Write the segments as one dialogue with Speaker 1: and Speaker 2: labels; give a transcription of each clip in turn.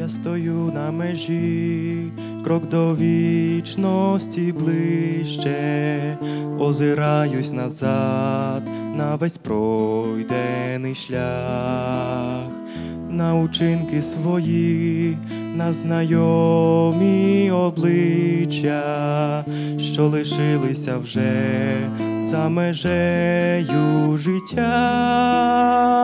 Speaker 1: Я стою на межі, крок до вічності ближче, озираюсь назад на весь пройдений шлях, на учинки свої, на знайомі обличчя, що лишилися вже за межею життя.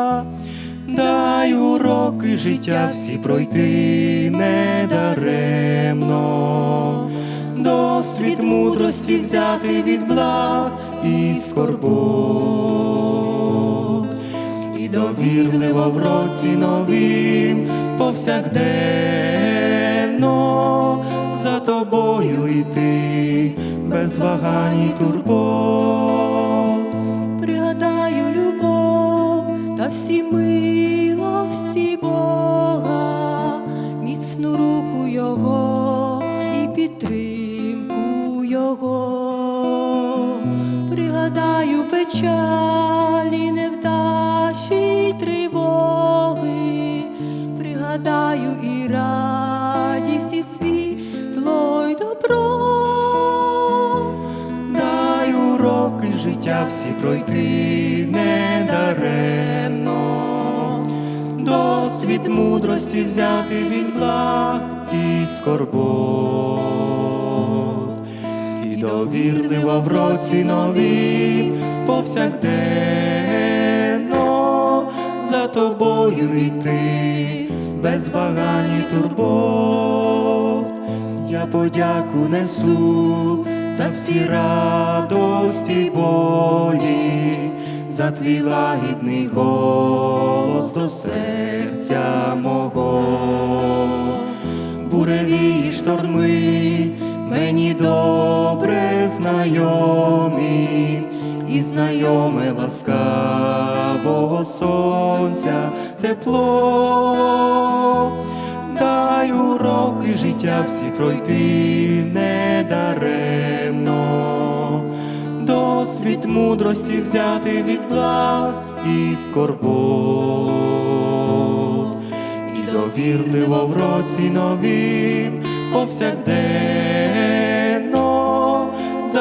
Speaker 1: Життя всі пройти недаремно, досвід мудрості взяти від благ і скорбот, і довірливо в році новім повсякденно за тобою йти без вагань і турбот.
Speaker 2: Печалі, невдачі й тривоги, пригадаю і радість, і світло й добро.
Speaker 1: Дай уроки життя всі пройти недаремно, досвід мудрості взяти від благ і скорбот, і довірливо в році нові повсякденно за тобою йти без вагань і турбот. Я подяку несу за всі радості болі, за твій лагідний голос до серця мого, буреві й шторми мені добре знайомі, і знайоме ласкавого сонця тепло. Дай уроки життя всі пройти недаремно, досвід мудрості взяти від благ і скорбот, і довірливо в році новім повсякденно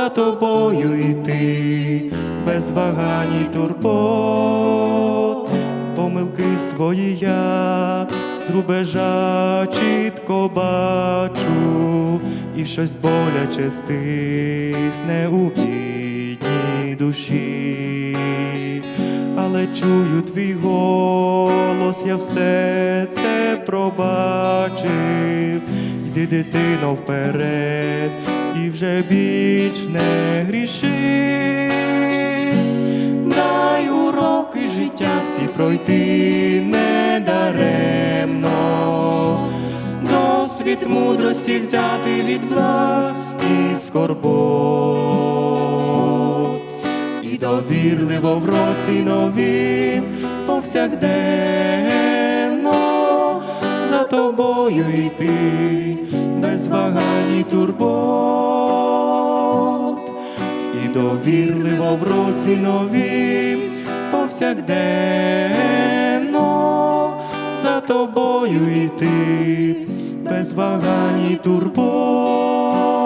Speaker 1: за тобою йти. Без вагань і турбот, помилки свої я з рубежа чітко бачу, і щось боляче стисне у бідній душі, але чую твій голос, я все це пробачив. Йди, дитино, вперед, вже більш не гріши. Дай уроки життя всі пройти недаремно, досвід мудрості взяти від благ і скорбот, і довірливо в році новім повсякденно за тобою йти без вагань і турбот і довірливо в році новім повсякденно за тобою йти без вагань і турбот.